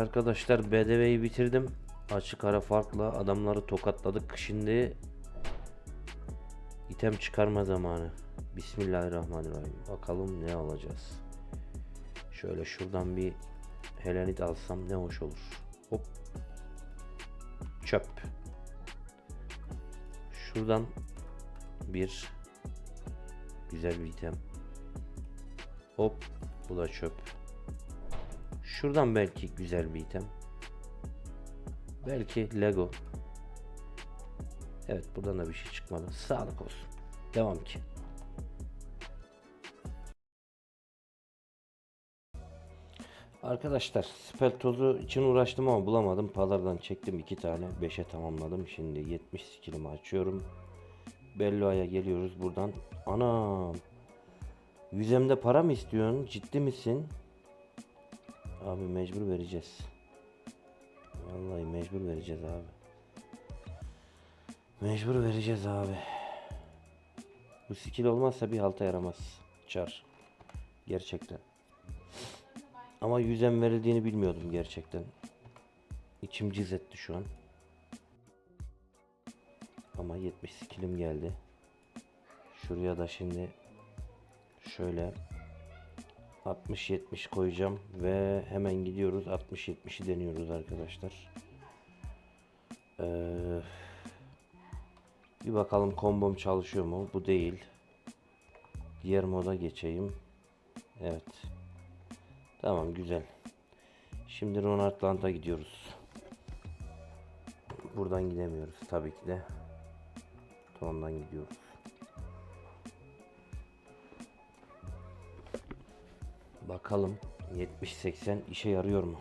arkadaşlar BDV'yi bitirdim. Açık ara farkla adamları tokatladık. Şimdi item çıkarma zamanı. Bismillahirrahmanirrahim. Bakalım ne alacağız. Şöyle şuradan bir Helenit alsam ne hoş olur. Hop. Çöp. Şuradan bir güzel bir item. Hop. Bu da çöp. Şuradan belki güzel bir item. Belki Lego. Evet buradan da bir şey çıkmadı. Sağlık olsun. Devam ki. Arkadaşlar spell tozu için uğraştım ama bulamadım. Pazardan çektim iki tane. 5'e tamamladım. Şimdi 70 skillimi açıyorum. Belloa'ya geliyoruz buradan. Anam. Yüzemde para mı istiyorsun? Ciddi misin? Abi mecbur vereceğiz. Vallahi mecbur vereceğiz abi. Mecbur vereceğiz abi. Bu skill olmazsa bir halta yaramaz. Çar. Gerçekten. Ama yüzem verildiğini bilmiyordum gerçekten. İçim cız etti şu an. Ama 70 skillim geldi. Şuraya da şimdi şöyle 60-70 koyacağım ve hemen gidiyoruz 60-70'i deniyoruz arkadaşlar. Ee, bir bakalım kombom çalışıyor mu? Bu değil. Diğer moda geçeyim. Evet. Tamam güzel. Şimdi Ronald Land'a gidiyoruz. Buradan gidemiyoruz tabii ki de. Tondan gidiyoruz. Bakalım 70-80 işe yarıyor mu?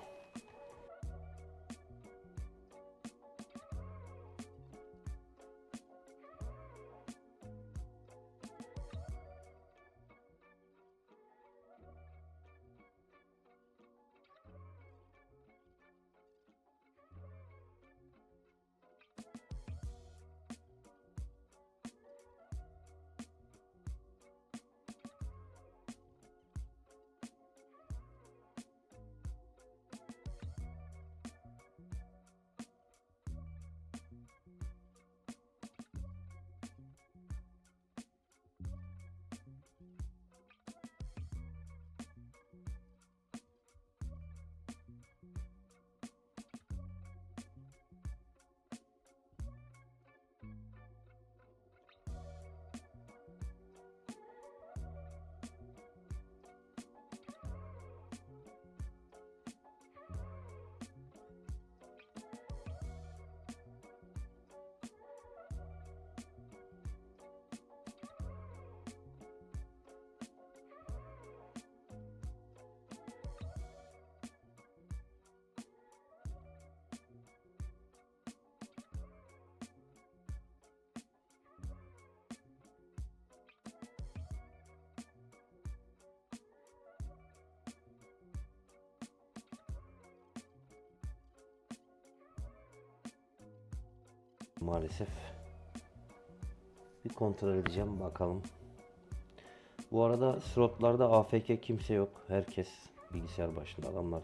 Maalesef. Bir kontrol edeceğim bakalım. Bu arada slotlarda AFK kimse yok. Herkes bilgisayar başında. Adamlar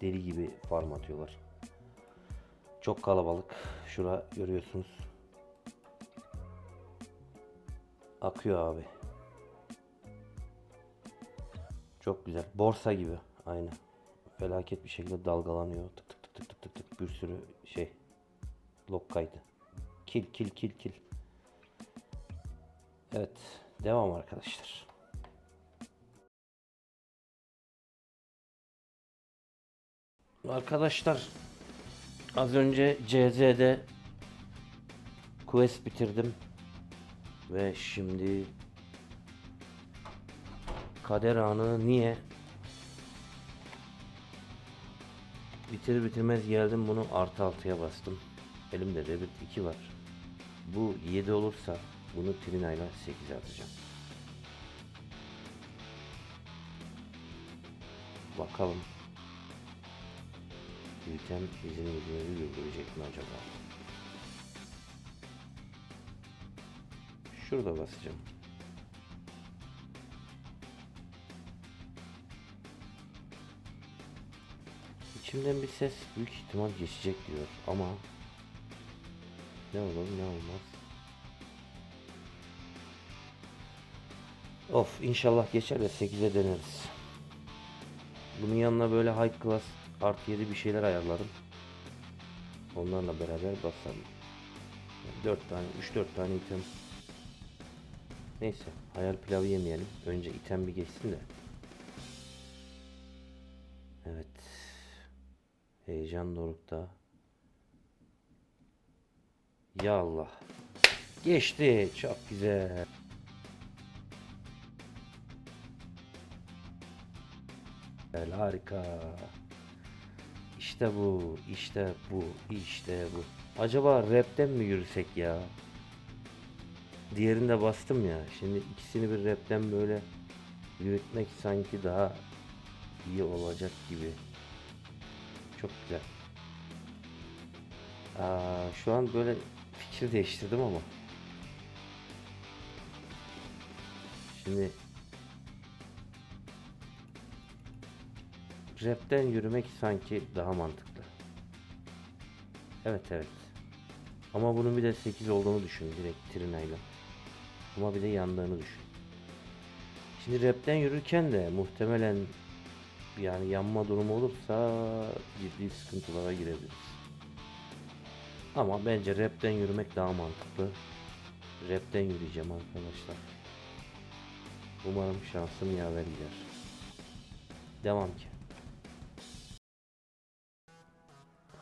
deli gibi farm atıyorlar. Çok kalabalık. Şura görüyorsunuz. Akıyor abi. Çok güzel. Borsa gibi. Aynı. Felaket bir şekilde dalgalanıyor. Tık tık tık tık tık tık. Bir sürü şey. Lok kaydı. Kil kil kil kil. Evet. Devam arkadaşlar. Arkadaşlar az önce CZ'de quest bitirdim ve şimdi kader anı niye bitir bitirmez geldim bunu artı altıya bastım elimde debit 2 var bu 7 olursa bunu Trina ile 8'e atacağım bakalım Gülten bizim yüzümüzü güldürecek mi acaba? Şurada basacağım. İçimden bir ses büyük ihtimal geçecek diyor ama ne olur ne olmaz. Of inşallah geçer de 8'e deneriz. Bunun yanına böyle high class artı 7 bir şeyler ayarladım. Onlarla beraber basalım. 4 tane 3-4 tane item. Neyse hayal pilavı yemeyelim. Önce item bir geçsin de. Evet. Heyecan dorukta. Ya Allah. Geçti. Çok güzel. Güzel, harika. İşte bu, işte bu, işte bu. Acaba rapten mi yürüsek ya? Diğerinde bastım ya. Şimdi ikisini bir rapten böyle yürütmek sanki daha iyi olacak gibi. Çok güzel. Aa, şu an böyle fikir değiştirdim ama. Şimdi rapten yürümek sanki daha mantıklı. Evet evet. Ama bunun bir de 8 olduğunu düşün direkt trinayla. Ama bir de yandığını düşün. Şimdi rapten yürürken de muhtemelen yani yanma durumu olursa ciddi sıkıntılara girebiliriz. Ama bence rapten yürümek daha mantıklı. Rapten yürüyeceğim arkadaşlar. Umarım şansım yaver gider. Devam ki.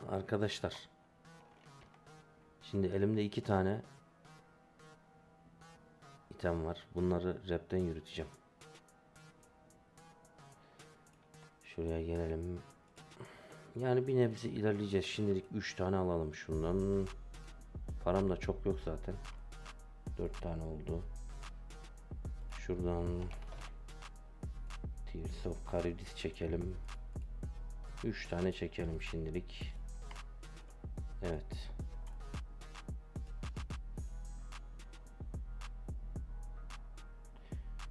Arkadaşlar. Şimdi elimde iki tane item var. Bunları rapten yürüteceğim. Şuraya gelelim. Yani bir nebze ilerleyeceğiz. Şimdilik 3 tane alalım şundan. Param da çok yok zaten. 4 tane oldu. Şuradan Tears of Charybdis çekelim. 3 tane çekelim şimdilik. Evet.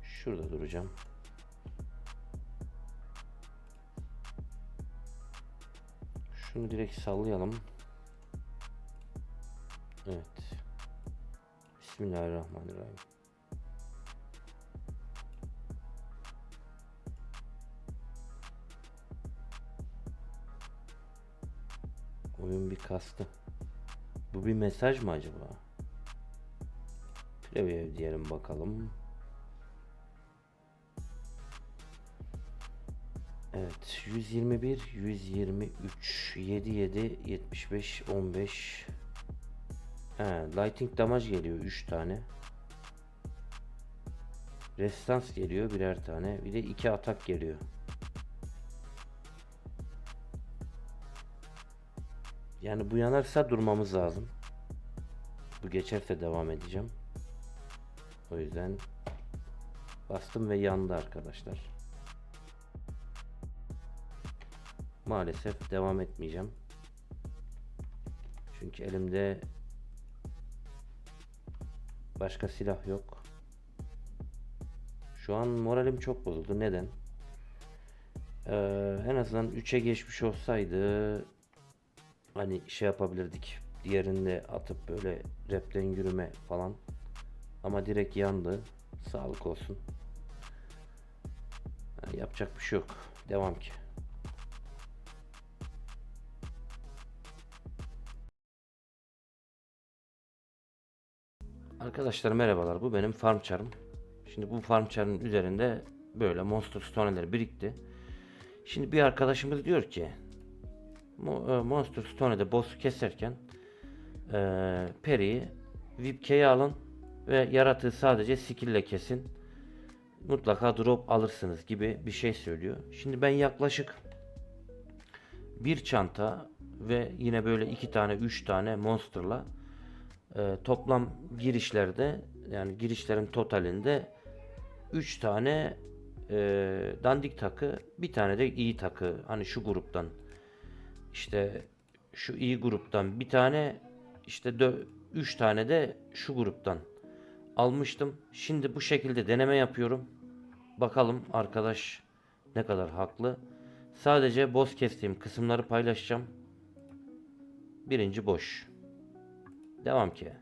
Şurada duracağım. Şunu direkt sallayalım. Evet. Bismillahirrahmanirrahim. Oyun bir kastı. Bu bir mesaj mı acaba? Preview diyelim bakalım. Evet 121 123 77 75 15 He, lighting damage geliyor 3 tane. Restans geliyor birer tane. Bir de 2 atak geliyor. Yani bu yanarsa durmamız lazım. Bu geçerse devam edeceğim. O yüzden Bastım ve yandı arkadaşlar Maalesef devam etmeyeceğim. Çünkü elimde başka silah yok. Şu an moralim çok bozuldu. Neden? Ee, en azından 3'e geçmiş olsaydı hani şey yapabilirdik. Diğerinde atıp böyle repten yürüme falan. Ama direkt yandı. Sağlık olsun. Yani yapacak bir şey yok. Devam ki. Arkadaşlar merhabalar. Bu benim farm charm. Şimdi bu farm charm'ın üzerinde böyle monster stone'ler birikti. Şimdi bir arkadaşımız diyor ki e, monster stone'de boss'u keserken e, Peri'yi Vipke'yi alın ve yaratığı sadece skill ile kesin. Mutlaka drop alırsınız gibi bir şey söylüyor. Şimdi ben yaklaşık bir çanta ve yine böyle iki tane üç tane monsterla e, toplam girişlerde yani girişlerin totalinde 3 tane e, dandik takı bir tane de iyi takı hani şu gruptan işte şu iyi gruptan bir tane işte 3 tane de şu gruptan almıştım. Şimdi bu şekilde deneme yapıyorum. Bakalım arkadaş ne kadar haklı. Sadece boz kestiğim kısımları paylaşacağım. Birinci boş. Devam ki.